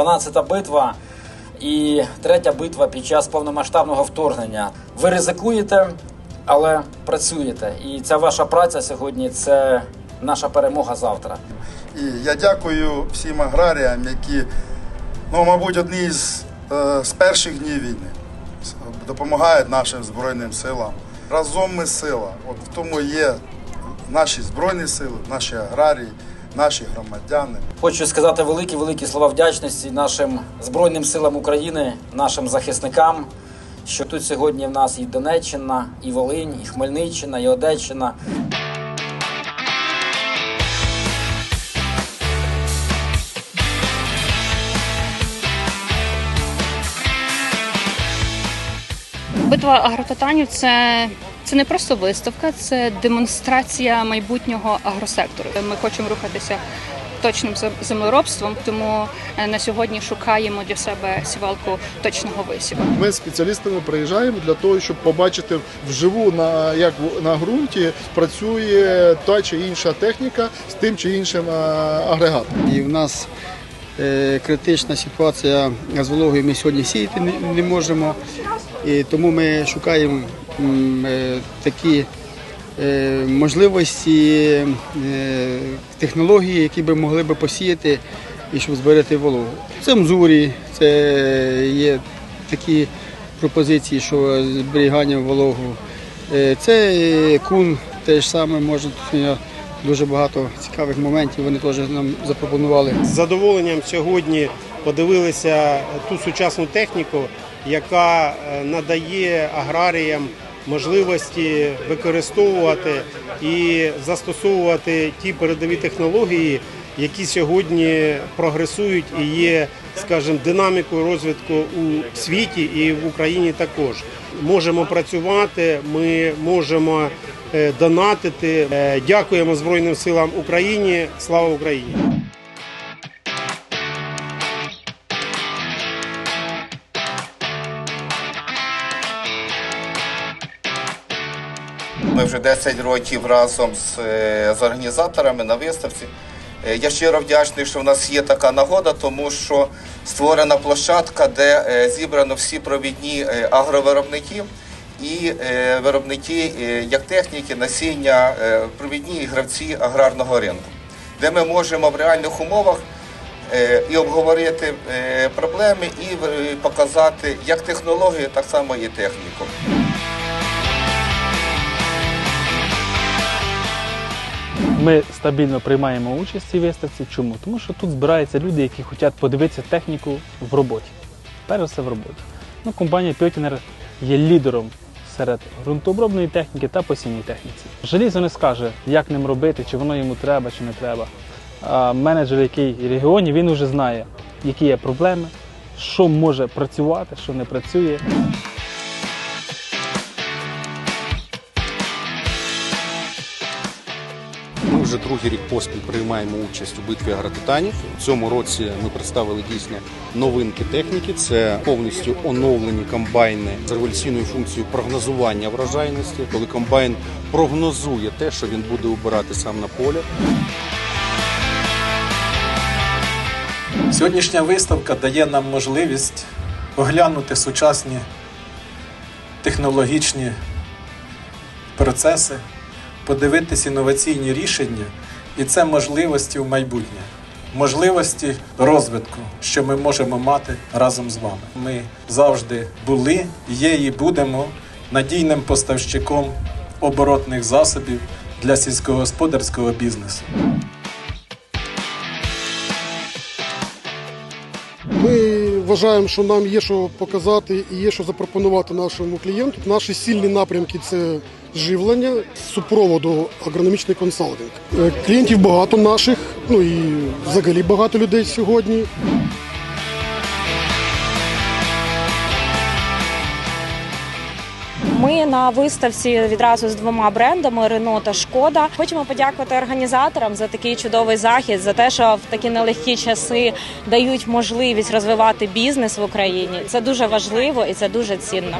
12-та битва і третя битва під час повномасштабного вторгнення. Ви ризикуєте, але працюєте. І ця ваша праця сьогодні це наша перемога завтра. І я дякую всім аграріям, які, ну, мабуть, одні з, е, з перших днів війни допомагають нашим Збройним силам. Разом ми сила. От в тому є наші Збройні сили, наші аграрії, наші громадяни. Хочу сказати великі великі слова вдячності нашим збройним силам України, нашим захисникам. Що тут сьогодні в нас і Донеччина, і Волинь, і Хмельниччина, і Одещина. Битва агротитанів це, це не просто виставка, це демонстрація майбутнього агросектору. Ми хочемо рухатися точним землеробством, тому е, на сьогодні шукаємо для себе сівалку точного висіву. Ми з спеціалістами приїжджаємо для того, щоб побачити вживу на як на ґрунті працює та чи інша техніка з тим чи іншим агрегатом. І в нас е, критична ситуація з вологою. Ми сьогодні сіяти не, не можемо. І тому ми шукаємо е, такі е, можливості, е, технології, які би могли би посіяти і щоб зберегти вологу. Це мзурі, це є такі пропозиції, що зберігання вологу. Це кун теж саме може тут дуже багато цікавих моментів. Вони теж нам запропонували. З задоволенням сьогодні подивилися ту сучасну техніку, яка е, надає аграріям можливості використовувати і застосовувати ті передові технології, які сьогодні прогресують і є, скажімо, динамікою розвитку у світі і в Україні також. Можемо працювати, ми можемо е, донатити. Е, Дякуємо Збройним силам України. Слава Україні! Ми вже 10 років разом з, е, з організаторами на виставці. Е, Я щиро вдячний, що в нас є така нагода, тому що створена площадка, де е, зібрано всі провідні агровиробники і виробники як техніки, насіння, провідні гравці аграрного ринку, де ми можемо в реальних умовах і обговорити проблеми, і показати як технологію, так само і техніку. Ми стабільно приймаємо участь в цій виставці. Чому? Тому що тут збираються люди, які хочуть подивитися техніку в роботі. Перш все в роботі. Ну, компанія Пьотінер є лідером серед ґрунтообробної техніки та посівній техніці. Желізо не скаже, як ним робити, чи воно йому треба, чи не треба. А менеджер, який в регіоні, він вже знає, які є проблеми, що може працювати, що не працює. Вже другий рік поспіль приймаємо участь у битві агротитанів. У цьому році ми представили дійсно новинки техніки. Це повністю оновлені комбайни з революційною функцією прогнозування врожайності, коли комбайн прогнозує те, що він буде убирати сам на полі. Сьогоднішня виставка дає нам можливість оглянути сучасні технологічні процеси, подивитись інноваційні рішення, і це можливості в майбутнє, можливості розвитку, що ми можемо мати разом з вами. Ми завжди були, є і будемо надійним поставщиком оборотних засобів для сільськогосподарського бізнесу. Ми вважаємо, що нам є що показати і є що запропонувати нашому клієнту. Наші сильні напрямки це живлення, супроводу, агрономічний консалтинг. Е, Клієнтів багато наших, ну і взагалі багато людей сьогодні. На виставці відразу з двома брендами Рено та Шкода. Хочемо подякувати організаторам за такий чудовий захід, за те, що в такі нелегкі часи дають можливість розвивати бізнес в Україні. Це дуже важливо і це дуже цінно.